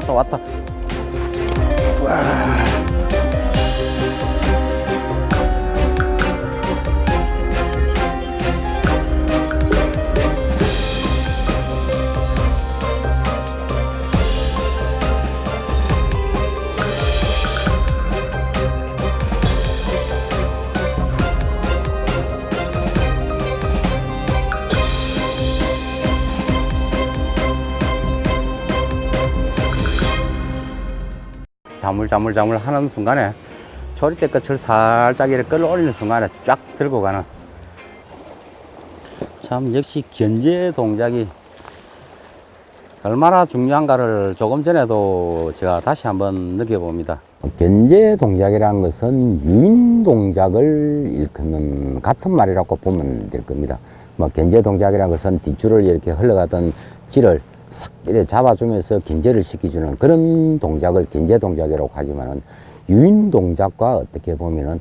왔다 왔다 자물자물자물 하는 순간에 조리대 끝을 살짝 이렇게 끌어올리는 순간에 쫙 들고 가는 참 역시 견제 동작이 얼마나 중요한가를 조금 전에도 제가 다시 한번 느껴봅니다. 견제 동작이라는 것은 유인 동작을 일컫는 같은 말이라고 보면 될 겁니다. 뭐 견제 동작이라는 것은 뒷줄을 이렇게 흘러가던 질을 싹 이렇게 잡아주면서 견제를 시켜주는 그런 동작을 견제 동작이라고 하지만은 유인 동작과 어떻게 보면은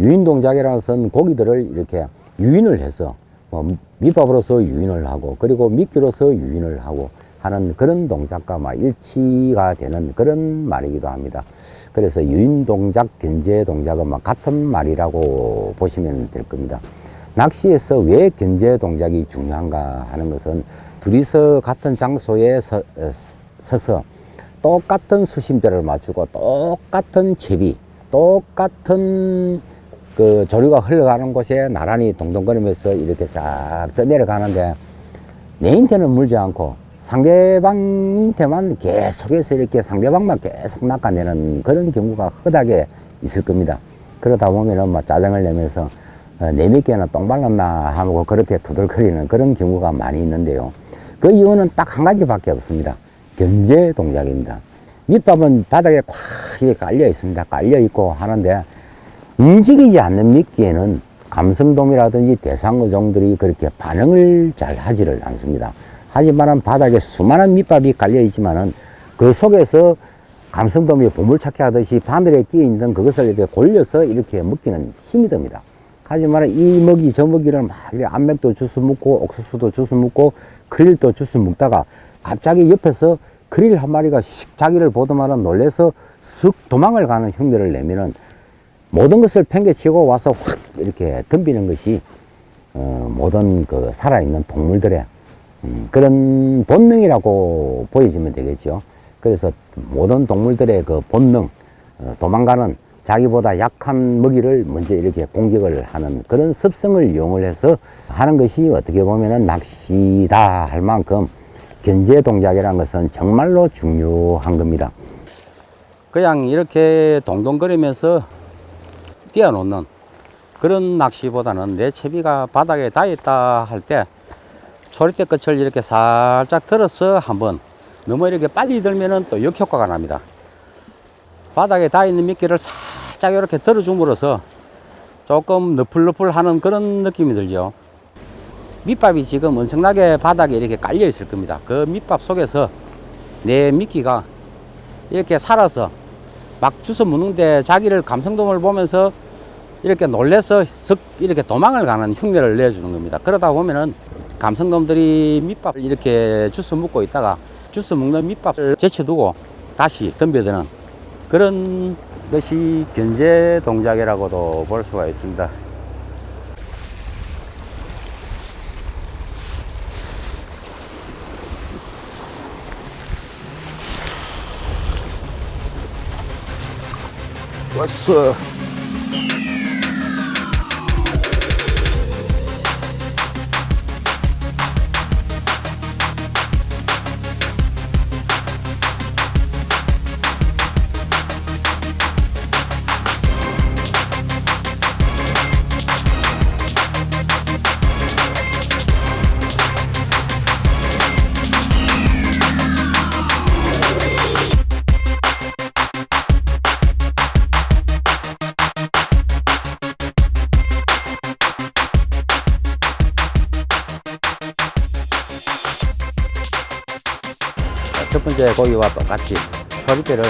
유인 동작이라는 것은 고기들을 이렇게 유인을 해서 뭐 밑밥으로서 유인을 하고 그리고 미끼로서 유인을 하고 하는 그런 동작과 막 일치가 되는 그런 말이기도 합니다. 그래서 유인 동작, 견제 동작은 막 같은 말이라고 보시면 될 겁니다. 낚시에서 왜 견제 동작이 중요한가 하는 것은 둘이서 같은 장소에 서, 어, 서서 똑같은 수심대를 맞추고 똑같은 채비, 똑같은 그 조류가 흘러가는 곳에 나란히 동동거리면서 이렇게 쫙 떠내려가는데 내인테는 물지 않고 상대방한테만 계속해서 이렇게 상대방만 계속 낚아내는 그런 경우가 흔하게 있을 겁니다. 그러다 보면은 막 짜증을 내면서 어, 내 밑에는 똥 발랐나 하고 그렇게 두들거리는 그런 경우가 많이 있는데요. 그 이유는 딱 한 가지밖에 없습니다. 견제 동작입니다. 밑밥은 바닥에 콱 이렇게 깔려 있습니다. 깔려 있고 하는데 움직이지 않는 미끼에는 감성돔이라든지 대상어종들이 그렇게 반응을 잘 하지를 않습니다. 하지만은 바닥에 수많은 밑밥이 깔려 있지만은 그 속에서 감성돔이 보물찾기 하듯이 바늘에 끼어 있는 그것을 이렇게 골려서 이렇게 먹기는 힘이 듭니다. 하지만 이 먹이 저 먹이를 막 안맥도 주스 먹고 옥수수도 주스 먹고 크릴도 주스 먹다가 갑자기 옆에서 크릴 한 마리가 씩 자기를 보더만은 놀래서 쓱 도망을 가는 흉내를 내면은 모든 것을 팽개치고 와서 확 이렇게 덤비는 것이 어, 모든 그 살아있는 동물들의 음, 그런 본능이라고 보여지면 되겠죠. 그래서 모든 동물들의 그 본능, 어, 도망가는 자기보다 약한 먹이를 먼저 이렇게 공격을 하는 그런 습성을 이용을 해서 하는 것이 어떻게 보면은 낚시다 할 만큼 견제 동작이라는 것은 정말로 중요한 겁니다. 그냥 이렇게 동동거리면서 뛰어놓는 그런 낚시보다는 내 채비가 바닥에 닿았다 할 때 초리대 끝을 이렇게 살짝 들어서 한번 너무 이렇게 빨리 들면은 또 역효과가 납니다. 바닥에 닿아있는 미끼를 살짝 이렇게 들어줌으로써 조금 너플너플 하는 그런 느낌이 들죠. 밑밥이 지금 엄청나게 바닥에 이렇게 깔려 있을 겁니다. 그 밑밥 속에서 내 미끼가 이렇게 살아서 막 주워 무는데 자기를 감성돔을 보면서 이렇게 놀래서 석 이렇게 도망을 가는 흉내를 내주는 겁니다. 그러다 보면은 감성돔들이 밑밥을 이렇게 주워 먹고 있다가 주워 먹는 밑밥을 제쳐두고 다시 덤벼드는 그런 것이 견제 동작이라고도 볼 수가 있습니다. 왔어. 첫 번째 고기와 똑같이 소리대를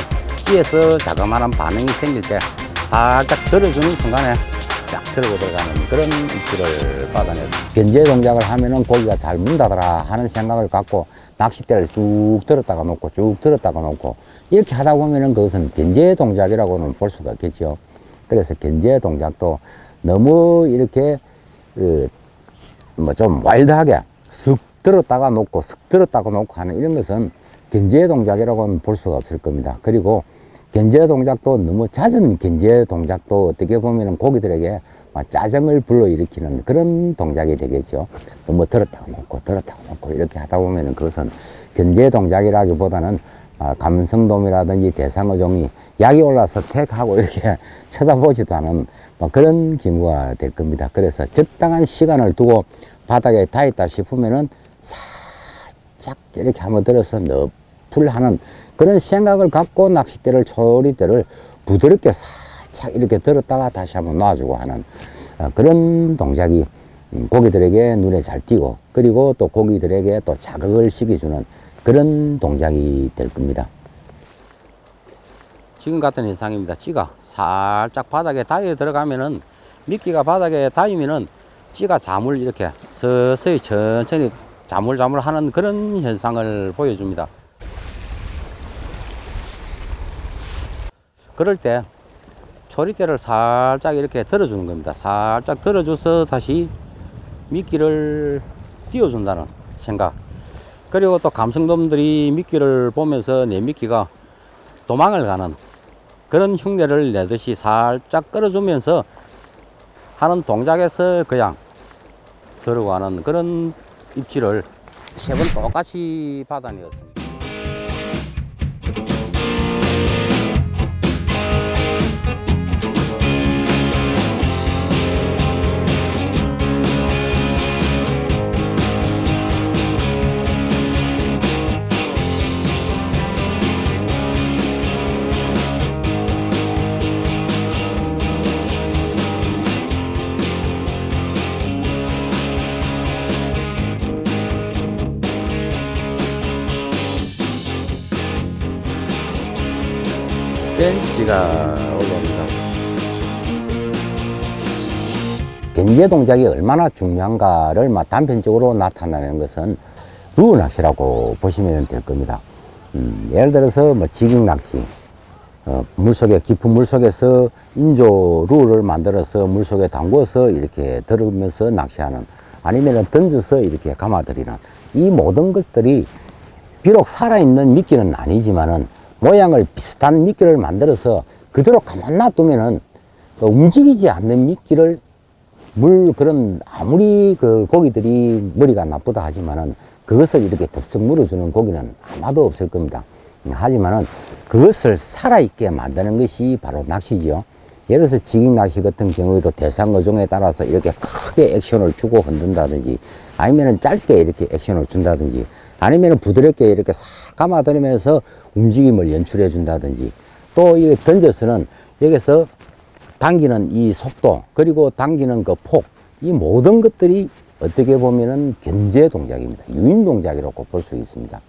찌에서 자그마한 반응이 생길 때 살짝 들어주는 순간에 쫙 들고 들어가는 그런 입질을 받아내서 견제 동작을 하면은 고기가 잘 문다더라 하는 생각을 갖고 낚싯대를 쭉 들었다가 놓고 쭉 들었다가 놓고 이렇게 하다 보면은 그것은 견제 동작이라고는 볼 수가 없겠죠. 그래서 견제 동작도 너무 이렇게 뭐 좀 와일드하게 쓱 들었다가 놓고 쓱 들었다가 놓고 하는 이런 것은 견제 동작이라고는 볼 수가 없을 겁니다. 그리고 견제 동작도 너무 잦은 견제 동작도 어떻게 보면은 고기들에게 막 짜증을 불러일으키는 그런 동작이 되겠죠. 너무 들었다가 놓고 들었다가 놓고 이렇게 하다 보면은 그것은 견제 동작이라기보다는 아, 감성돔이라든지 대상어종이 약이 올라서 택 하고 이렇게 쳐다보지도 않은 뭐 그런 경우가 될 겁니다. 그래서 적당한 시간을 두고 바닥에 닿 있다 싶으면은 살짝 이렇게 한번 들어서 너 풀하는 그런 생각을 갖고 낚싯대를 초리대를 부드럽게 살짝 이렇게 들었다가 다시 한번 놔주고 하는 어, 그런 동작이 음, 고기들에게 눈에 잘 띄고 그리고 또 고기들에게 또 자극을 시켜주는 그런 동작이 될 겁니다. 지금 같은 현상입니다. 찌가 살짝 바닥에 닿여 들어가면은 미끼가 바닥에 닿으면은 찌가 잠을 이렇게 서서히 천천히 자물자물 하는 그런 현상을 보여줍니다. 그럴 때 초리대를 살짝 이렇게 들어주는 겁니다. 살짝 들어줘서 다시 미끼를 띄워준다는 생각. 그리고 또 감성돔들이 미끼를 보면서 내 미끼가 도망을 가는 그런 흉내를 내듯이 살짝 끌어주면서 하는 동작에서 그냥 들어가는 그런 입질을 세 번 똑같이 받아내었습니다. 벤치가 올라옵니다. 견제 동작이 얼마나 중요한가를 막 단편적으로 나타나는 것은 루어 낚시라고 보시면 될 겁니다. 음, 예를 들어서 뭐 지깅 낚시, 어, 물속에 깊은 물속에서 인조 루어를 만들어서 물속에 담궈서 이렇게 들으면서 낚시하는 아니면 던져서 이렇게 감아들이는 이 모든 것들이 비록 살아있는 미끼는 아니지만은 모양을 비슷한 미끼를 만들어서 그대로 가만 놔두면은 그 움직이지 않는 미끼를 물 그런 아무리 그 고기들이 머리가 나쁘다 하지만은 그것을 이렇게 덥석 물어주는 고기는 아마도 없을 겁니다. 하지만은 그것을 살아있게 만드는 것이 바로 낚시지요. 예를 들어서 지깅 낚시 같은 경우에도 대상 어 종에 따라서 이렇게 크게 액션을 주고 흔든다든지 아니면은 짧게 이렇게 액션을 준다든지 아니면은 부드럽게 이렇게 싹 감아들이면서 움직임을 연출해 준다든지 또 이 던져서는 여기서 당기는 이 속도 그리고 당기는 그 폭 이 모든 것들이 어떻게 보면은 견제 동작입니다. 유인 동작이라고 볼 수 있습니다.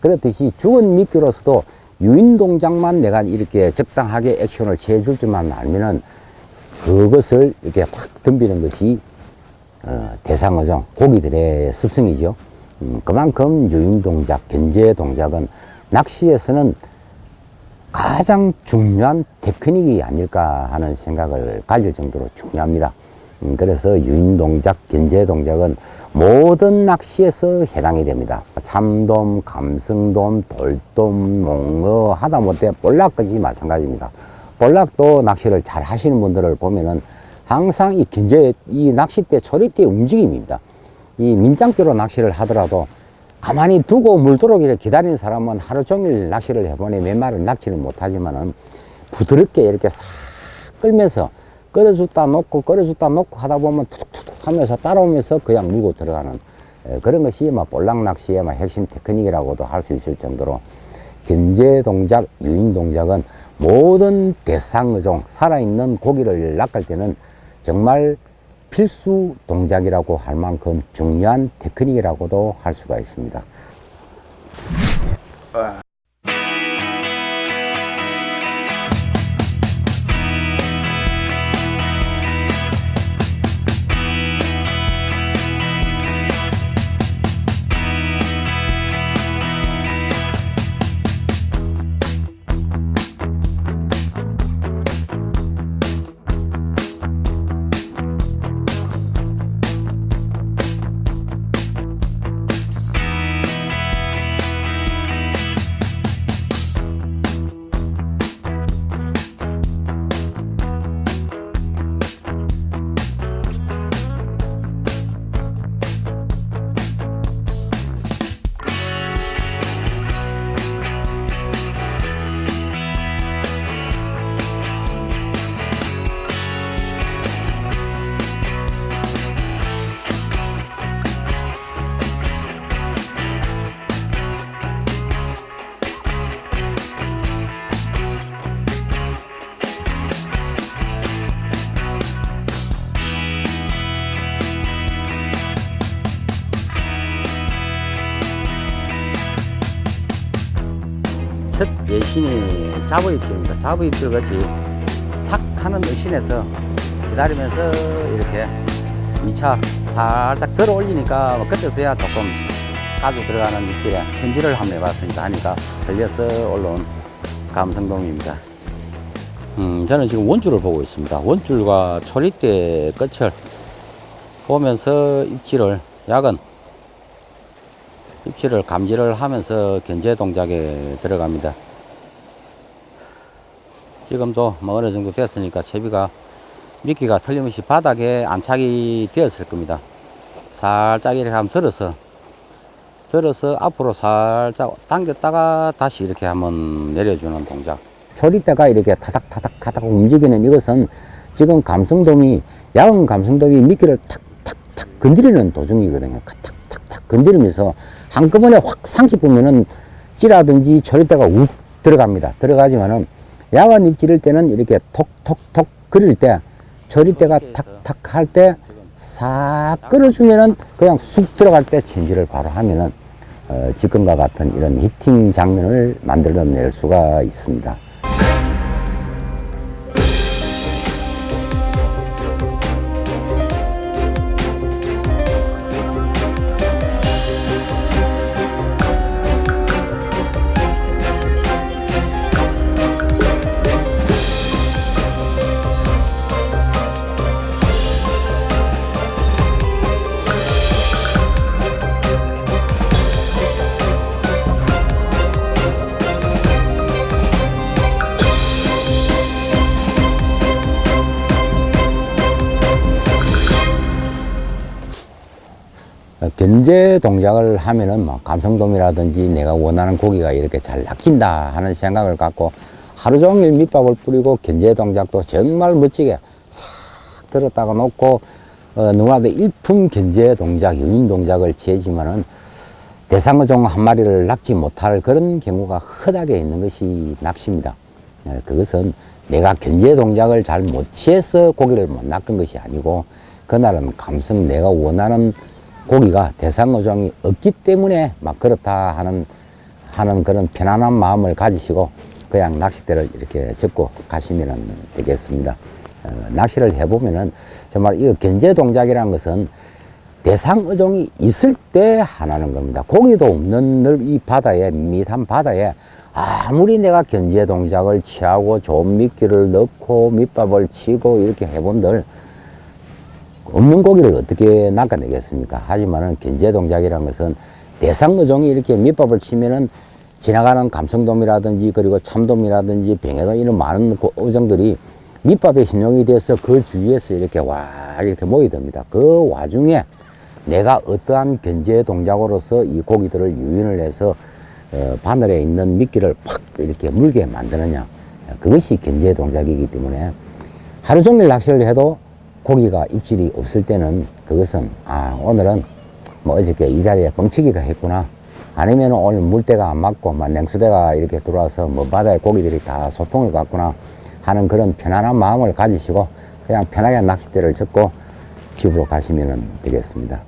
그렇듯이 죽은 미끼로서도 유인 동작만 내가 이렇게 적당하게 액션을 취해 줄 줄만 알면은 그것을 이렇게 확 덤비는 것이 어, 대상어종 고기들의 습성이죠. 음, 그만큼 유인 동작, 견제 동작은 낚시에서는 가장 중요한 테크닉이 아닐까 하는 생각을 가질 정도로 중요합니다. 음, 그래서 유인 동작, 견제 동작은 모든 낚시에서 해당이 됩니다. 참돔, 감성돔, 돌돔, 몽어, 하다못해 볼락까지 마찬가지입니다. 볼락도 낚시를 잘 하시는 분들을 보면은 항상 이 견제, 이 낚싯대, 초리대 움직임입니다. 이 민장대로 낚시를 하더라도 가만히 두고 물 들어오기를 기다리는 사람은 하루 종일 낚시를 해보니 몇 마리를 낚시는 못하지만은 부드럽게 이렇게 싹 끌면서 끌어줬다 놓고 끌어줬다 놓고 하다 보면 툭툭툭 하면서 따라오면서 그냥 물고 들어가는 에, 그런 것이 막 볼락 낚시의 막 핵심 테크닉이라고도 할 수 있을 정도로 견제 동작, 유인 동작은 모든 대상 어종 살아있는 고기를 낚을 때는 정말 필수 동작이라고 할 만큼 중요한 테크닉이라고도 할 수가 있습니다. 첫 예신이 잡어 입질입니다. 잡어 입질 같이 탁 하는 의신에서 기다리면서 이렇게 2차 살짝 들어 올리니까 뭐 그때서야 조금 가져 들어가는 입질에 챔질을 한번 해봤습니다. 하니까 걸려서 올라온 감성돔입니다. 음, 저는 지금 원줄을 보고 있습니다. 원줄과 초리대 끝을 보면서 입질을 약은 입질을 감지를 하면서 견제 동작에 들어갑니다. 지금도 뭐 어느 정도 됐으니까 채비가 미끼가 틀림없이 바닥에 안착이 되었을 겁니다. 살짝 이렇게 한번 들어서 들어서 앞으로 살짝 당겼다가 다시 이렇게 한번 내려주는 동작. 초리대가 이렇게 타닥타닥 타닥 움직이는 이것은 지금 감성돔이 야은 감성돔이 미끼를 탁탁탁 건드리는 도중이거든요. 탁탁탁 건드리면서 한꺼번에 확 삼키보면은 찌라든지 초리대가 욱 들어갑니다. 들어가지만은 야간 입질일 때는 이렇게 톡톡톡 그릴 때 초리대가 탁탁 할 때 싹 끌어주면은 그냥 쑥 들어갈 때 챔질을 바로 하면은 어, 지금과 같은 이런 히팅 장면을 만들어낼 수가 있습니다. 견제 동작을 하면은 뭐 감성돔이라든지 내가 원하는 고기가 이렇게 잘 낚인다 하는 생각을 갖고 하루 종일 밑밥을 뿌리고 견제 동작도 정말 멋지게 싹 들었다가 놓고 어, 누구나도 일품 견제 동작, 유인 동작을 취하지만은 대상어종 한 마리를 낚지 못할 그런 경우가 흔하게 있는 것이 낚시입니다. 어, 그것은 내가 견제 동작을 잘 못 취해서 고기를 못 낚은 것이 아니고 그날은 감성 내가 원하는 고기가 대상어종이 없기 때문에 막 그렇다 하는 하는 그런 편안한 마음을 가지시고 그냥 낚싯대를 이렇게 접고 가시면 되겠습니다. 어, 낚시를 해보면은 정말 이 견제 동작이라는 것은 대상어종이 있을 때 하나는 겁니다. 고기도 없는 넓이 바다에 밋한 바다에 아무리 내가 견제 동작을 취하고 좋은 미끼를 넣고 밑밥을 치고 이렇게 해본들 없는 고기를 어떻게 낚아내겠습니까? 하지만은 견제 동작이라는 것은 대상 어종이 이렇게 밑밥을 치면은 지나가는 감성돔이라든지 그리고 참돔이라든지 병해돔 이런 많은 고- 어종들이 밑밥에 신용이 돼서 그 주위에서 이렇게 와 이렇게 모이듭니다. 그 와중에 내가 어떠한 견제 동작으로서 이 고기들을 유인을 해서 어, 바늘에 있는 미끼를 팍 이렇게 물게 만드느냐 그것이 견제 동작이기 때문에 하루 종일 낚시를 해도 고기가 입질이 없을 때는 그것은 아 오늘은 뭐 어저께 이 자리에 뻥치기가 했구나 아니면 오늘 물때가 안 맞고 막 냉수대가 이렇게 들어와서 뭐 바다에 고기들이 다 소통을 갖구나 하는 그런 편안한 마음을 가지시고 그냥 편하게 낚싯대를 접고 집으로 가시면 되겠습니다.